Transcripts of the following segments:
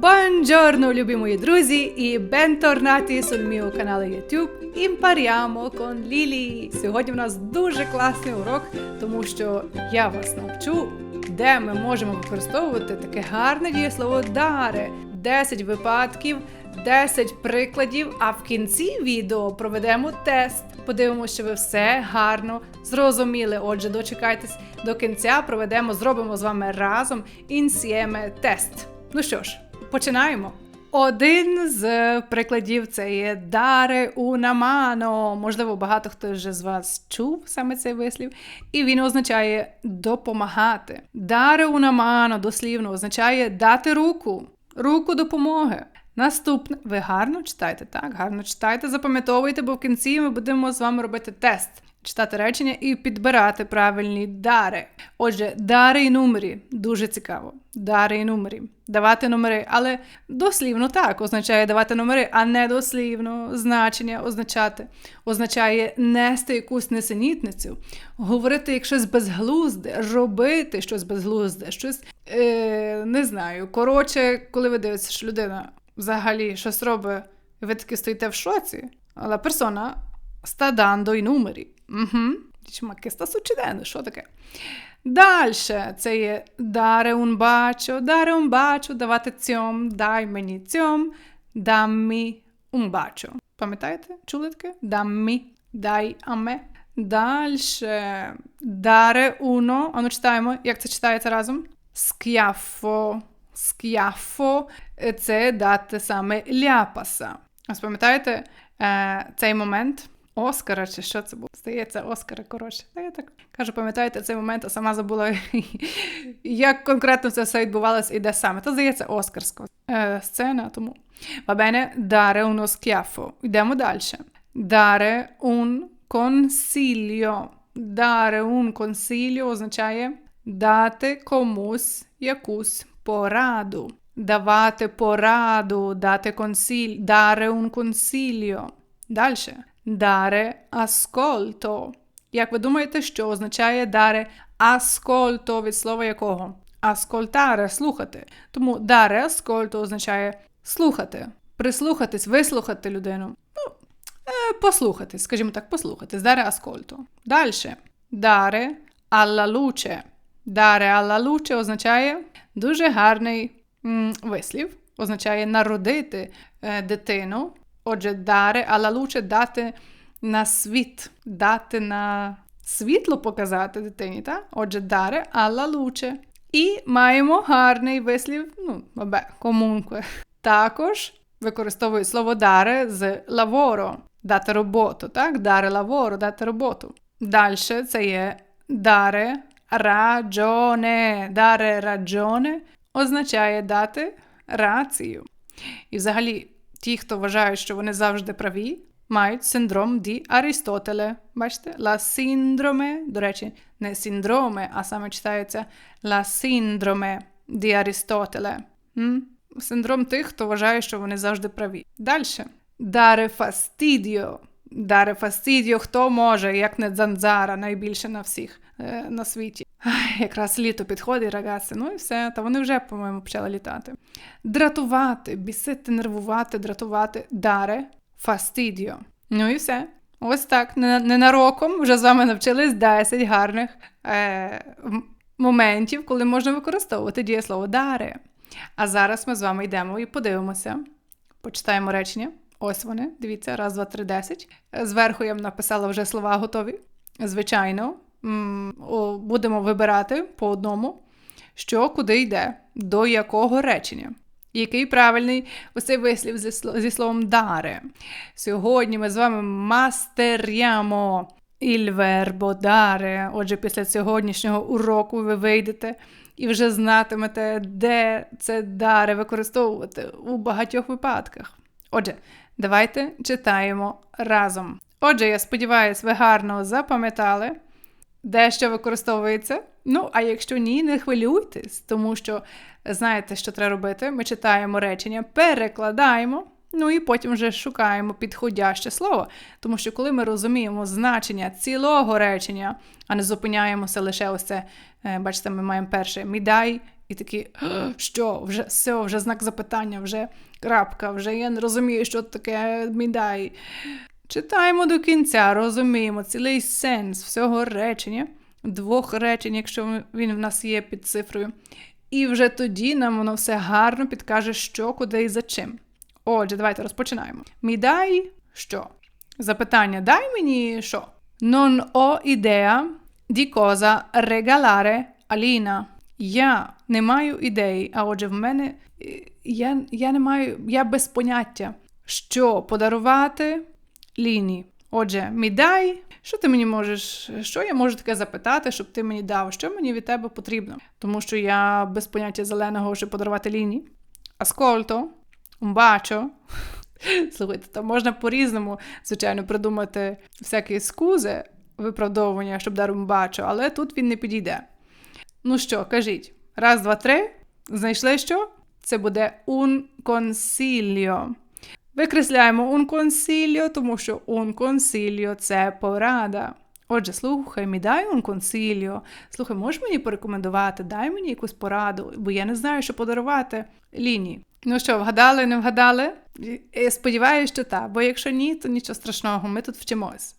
Buongiorno, любі мої друзі, і sul mio канале YouTube Impariamo con Lili. Сьогодні в нас дуже класний урок, тому що я вас навчу, де ми можемо використовувати таке гарне дієслово даре. 10 випадків, 10 прикладів. А в кінці відео проведемо тест. Подивимося, що ви все гарно зрозуміли. Отже, дочекайтесь до кінця, проведемо, зробимо з вами разом інсієме тест. Ну що ж, починаємо. Один з прикладів це є даре mano. Можливо, багато хто вже з вас чув саме цей вислів, і він означає допомагати. Даре mano дослівно означає дати руку, руку допомоги. Наступне, ви гарно читайте, так? Гарно читайте, запам'ятовуйте, бо в кінці ми будемо з вами робити тест. Читати речення і підбирати правильні дари. Отже, дари і номери дуже цікаво. Дари і номери. Давати номери, але дослівно так означає давати номери, а не дослівно значення означати. Означає нести якусь несенітницю, говорити як щось безглузде, робити щось безглузде, щось е, не знаю. Коротше, коли ви дивитеся, що людина взагалі щось робить, ви таки стоїте в шоці, але персона sta dando i. Угу. Che sta? Що таке? Далі це є bacio, dare un bacio, давати цьом, дай мені цьом, un bacio. Пам'ятаєте? Чули таке? Dammi, дай me. Далі dare uno, а ну читаємо, як це читається разом? Schiaffo, schiaffo – це дати саме ляпаса. Ось пам'ятаєте е, цей момент? Оскара, чи що це було? Здається, Оскара, коротше. Я так кажу, пам'ятаєте цей момент, а сама забула, як конкретно це все відбувалося і де саме. То здається, Оскарська е, сцена, тому. Va bene, dare uno schiaffo. Йдемо далі. Dare un consiglio. Dare un consiglio означає дати комусь якусь пораду. Давати пораду, дати консиль, dare un consiglio. Далі. Dare ascolto. Як ви думаєте, що означає dare ascolto від слова якого? Ascoltare – слухати. Тому dare ascolto означає слухати, прислухатись, вислухати людину. Ну, е, послухатись, скажімо так, послухатись. Dare ascolto. Далі. Dare alla luce. Dare alla luce означає дуже гарний м, вислів. Означає народити е, дитину. Отже, даре, alla luce – дати на світ, дати на світло показати дитині. так? Отже, даре alla luce. І маємо гарний вислів, ну, бабе, комунque. Також використовую слово даре з lavoro, дати роботу, так? Даре lavoro, дати роботу. Далі це є даре ragione. Даре ragione означає дати рацію. І взагалі, ті, хто вважають, що вони завжди праві, мають синдром ді Арістотеле. Бачите? Ла синдроме, до речі, не синдроме, а саме читається ла синдроме ді Арістотеле. М? Синдром тих, хто вважає, що вони завжди праві. Далі. Даре фастідіо. Даре фастідіо, хто може, як не Дзанзара, найбільше на всіх на світі. Якраз літо підходить, рагаси, ну і все. Та вони вже, по-моєму, почали літати. Дратувати, бісити, нервувати, дратувати. Даре фастідіо. Ну і все. Ось так. Ненароком вже з вами навчились 10 гарних е, моментів, коли можна використовувати дієслово даре. А зараз ми з вами йдемо і подивимося. Почитаємо речення. Ось вони, дивіться, раз, два, три, десять. Зверху я вам написала вже слова готові. Звичайно, будемо вибирати по одному, що куди йде, до якого речення. Який правильний ось цей вислів зі словом даре. Сьогодні ми з вами мастерямо il verbo. Отже, після сьогоднішнього уроку ви вийдете і вже знатимете, де це даре використовувати у багатьох випадках. Отже, давайте читаємо разом. Отже, я сподіваюся, ви гарно запам'ятали, де що використовується. Ну, а якщо ні, не хвилюйтесь, тому що знаєте, що треба робити. Ми читаємо речення, перекладаємо, Ну і потім вже шукаємо підходяще слово. Тому що коли ми розуміємо значення цілого речення, а не зупиняємося лише ось це, е, бачите, ми маємо перше мідай, і такі, що, вже все, вже знак запитання, вже крапка, вже я не розумію, що таке мідай. Читаємо до кінця, розуміємо цілий сенс всього речення, двох речень, якщо він в нас є під цифрою. І вже тоді нам воно все гарно підкаже, що, куди і за чим. Отже, давайте розпочинаємо. Мі дай що? Запитання дай мені що? Non ho idea di cosa regalare Alina. Я не маю ідеї, а отже, в мене я я не маю, я без поняття, що подарувати Ліні. Отже, мі дай, що ти мені можеш, що я можу таке запитати, щоб ти мені дав, що мені від тебе потрібно? Тому що я без поняття зеленого, щоб подарувати Ліні. Аскольто, бачо. Слухайте, то можна по-різному, звичайно, придумати всякі скузи виправдовування, щоб дати бачу, але тут він не підійде. Ну що, кажіть, раз, два, три. Знайшли що? Це буде un consiglio. Викресляємо un consiglio, тому що un consiglio – це порада. Отже, слухай, мій дай un consiglio. Слухай, можеш мені порекомендувати, дай мені якусь пораду, бо я не знаю, що подарувати Ліні. Ну що, вгадали, не вгадали? Сподіваюся, що так, бо якщо ні, то нічого страшного, ми тут вчимось.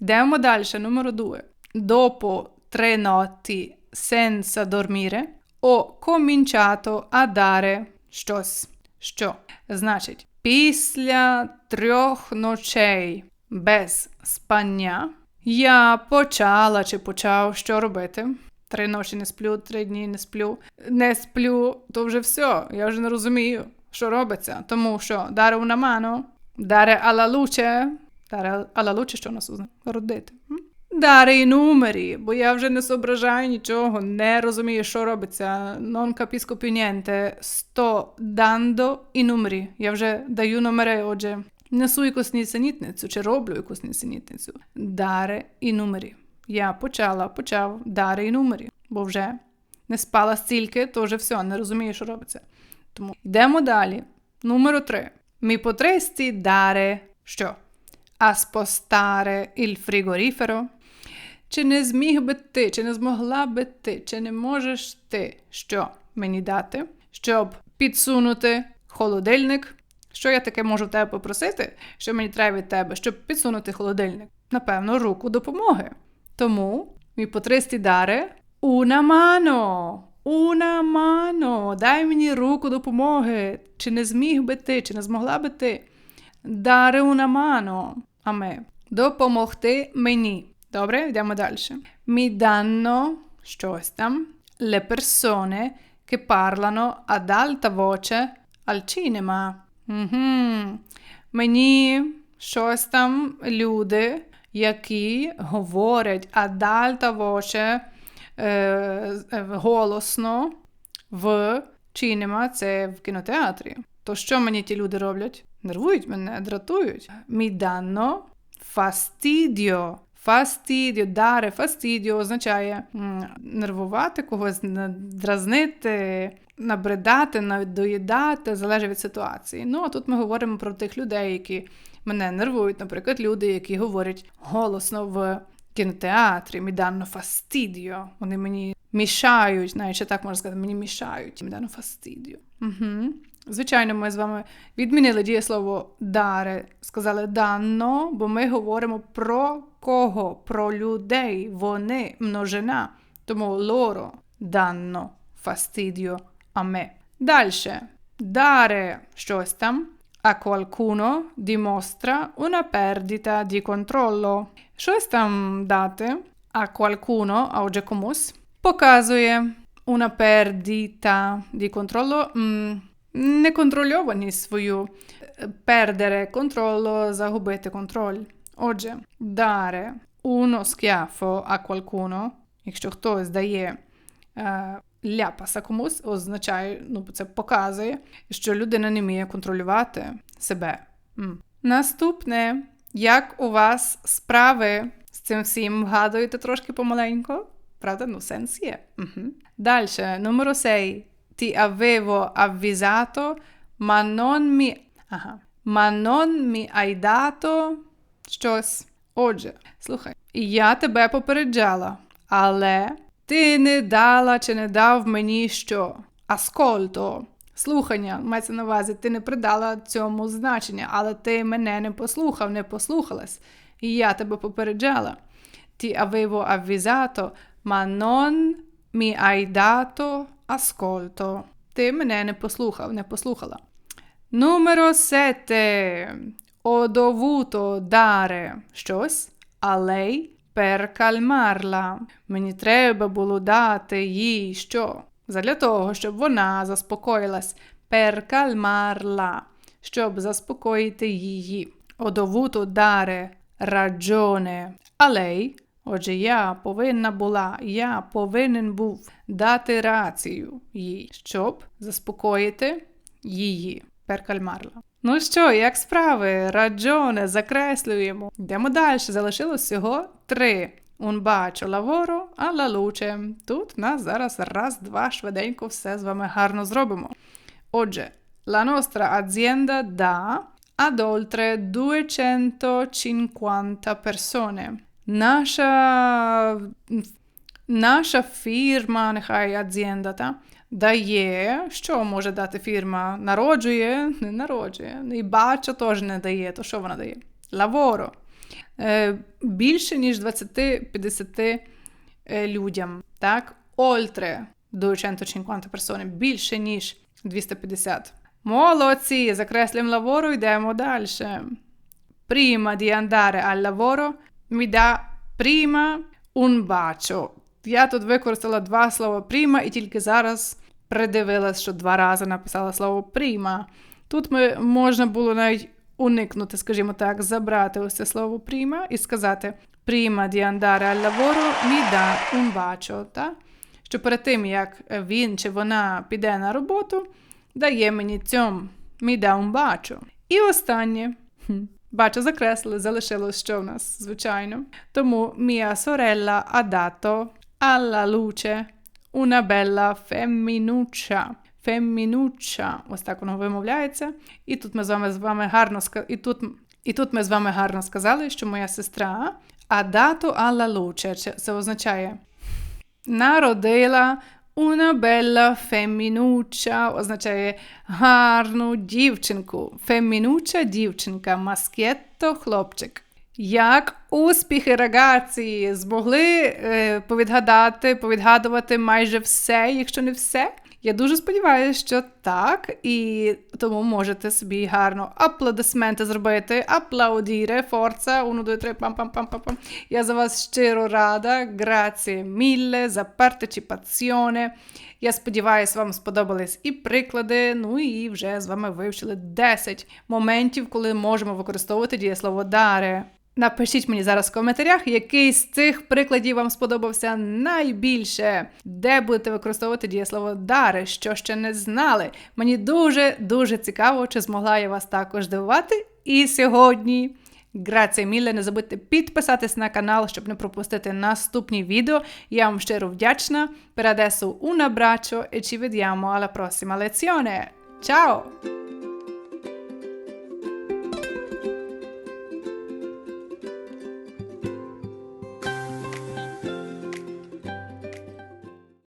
Йдемо далі, номер 2. Dopo tre notti senza dormire ho cominciato a dare щось. Що? Значить, після трьох ночей без спання я почала чи почав що робити. Три ночі не сплю, три дні не сплю. Не сплю, то вже все. Я вже не розумію, що робиться. Тому що даре una mano, даре alla даре alla що нас родити. Дари і numeri, бо я вже не зображаю нічого, не розумію, що робиться. Non capisco più niente. Sto dando i numeri. Я вже даю номери, отже, несу якусь нісенітницю чи роблю якусь нісенітницю. Дари і numeri. Я почала, почав дари і numeri, бо вже не спала стільки, то вже все, не розумію, що робиться. Тому йдемо далі. Numero 3. Mi potresti dare що? A spostare il frigorifero? Чи не зміг би ти, чи не змогла би ти, чи не можеш ти що мені дати, щоб підсунути холодильник? Що я таке можу тебе попросити, що мені треба від тебе, щоб підсунути холодильник? Напевно, руку допомоги. Тому мій потристі дари una mano, una mano, дай мені руку допомоги. Чи не зміг би ти, чи не змогла би ти? Дари una mano, а ми допомогти мені. Добре, йдемо далі. Mi danno щось там le persone che parlano ad alta voce al cinema. Угу. Мені щось там люди, які говорять ad alta voce е, голосно в cinema, це в кінотеатрі. То що мені ті люди роблять? Нервують мене, дратують. Mi danno fastidio. Фастідіо, даре, фастідіо означає нервувати когось, дразнити, набридати, надоїдати, залежить від ситуації. Ну, а тут ми говоримо про тих людей, які мене нервують, наприклад, люди, які говорять голосно в кінотеатрі, danno fastidio. Вони мені мішають, навіть ще так можна сказати, мені мішають, danno fastidio. Угу. Звичайно, ми з вами відмінили дієслово даре, сказали данно, бо ми говоримо про кого? Про людей, вони, множина. Тому loro danno fastidio a me. Далі. Dare щось там. A qualcuno dimostra una perdita di controllo. Щось там дати. A qualcuno, а отже комусь, показує una perdita di controllo. М неконтрольованість свою, пердере контроло, загубити контроль. Отже, dare uno schiaffo a qualcuno, якщо хтось дає е, ляпаса комусь, означає, ну, це показує, що людина не вміє контролювати себе. М. Наступне, як у вас справи з цим всім вгадуєте трошки помаленько? Правда, ну сенс є. Угу. Далі, номер 6 ti avevo avvisato, ma non mi, aha, Ma non mi hai dato щось. Отже, слухай, я тебе попереджала, але ти не дала чи не дав мені що? Аскольто. Слухання, мається на увазі, ти не придала цьому значення, але ти мене не послухав, не послухалась. І я тебе попереджала. Ti avevo avvisato, ma non mi hai dato ascolto. Ти мене не послухав, не послухала. Numero 7. Dovuto dare щось, а lei per calmarla. Мені треба було дати їй що? Задля того, щоб вона заспокоїлась. Calmarla. Щоб заспокоїти її. Dovuto dare ragione a lei. Отже, я повинна була, я повинен був дати рацію їй, щоб заспокоїти її. Calmarla. Ну що, як справи? Раджоне, закреслюємо. Йдемо далі. Залишилось всього три. Un bacio lavoro alla luce. Тут нас зараз раз-два швиденько все з вами гарно зробимо. Отже, la nostra azienda dà ad oltre 250 persone. Наша, наша фірма, нехай azienda, та, дає, що може дати фірма? Народжує, не народжує. І бачо теж не дає. То що вона дає? Лаворо. Е, більше, ніж 20-50 е, людям. Так? Ольтре 250 персони, більше, ніж 250. Молодці! Закреслюємо лаворо, йдемо далі. Prima di andare al lavoro mi dà prima un bacio. Я тут використала два слова prima і тільки зараз придивилась, що два рази написала слово prima. Тут ми можна було навіть уникнути, скажімо так, забрати ось це слово prima і сказати prima di andare al lavoro mi dà un bacio. Та? Що перед тим, як він чи вона піде на роботу, дає мені цьому mi dà un bacio. І останнє. Бачу, закреслили, залишилось що в нас, звичайно. Тому mia sorella ha dato alla luce una bella femminuccia. Femminuccia. Ось так воно вимовляється. І тут ми з вами з вами гарно і тут, і тут ми з вами гарно сказали, що моя сестра dato alla luce. Це означає народила Una bella femminuccia означає гарну дівчинку. Феммінуча дівчинка, маскетто хлопчик. Як успіхи рагації змогли е, повідгадати, повідгадувати майже все, якщо не все. Я дуже сподіваюся, що так, і тому можете собі гарно аплодисменти зробити. Аплаудіре, форца, 1, 2, 3, пам-пам-пам-пам. Я за вас щиро рада. Граціє мілле за партиципаціоне. Я сподіваюся, вам сподобались і приклади. Ну і вже з вами вивчили 10 моментів, коли можемо використовувати дієслово даре. Напишіть мені зараз в коментарях, який з цих прикладів вам сподобався найбільше, де будете використовувати дієслово дари, що ще не знали. Мені дуже-дуже цікаво, чи змогла я вас також здивувати. І сьогодні. Грація Міле, не забудьте підписатись на канал, щоб не пропустити наступні відео. Я вам щиро вдячна. Per adesso un abbraccio e ci vediamo alla prossima lezione. Ciao!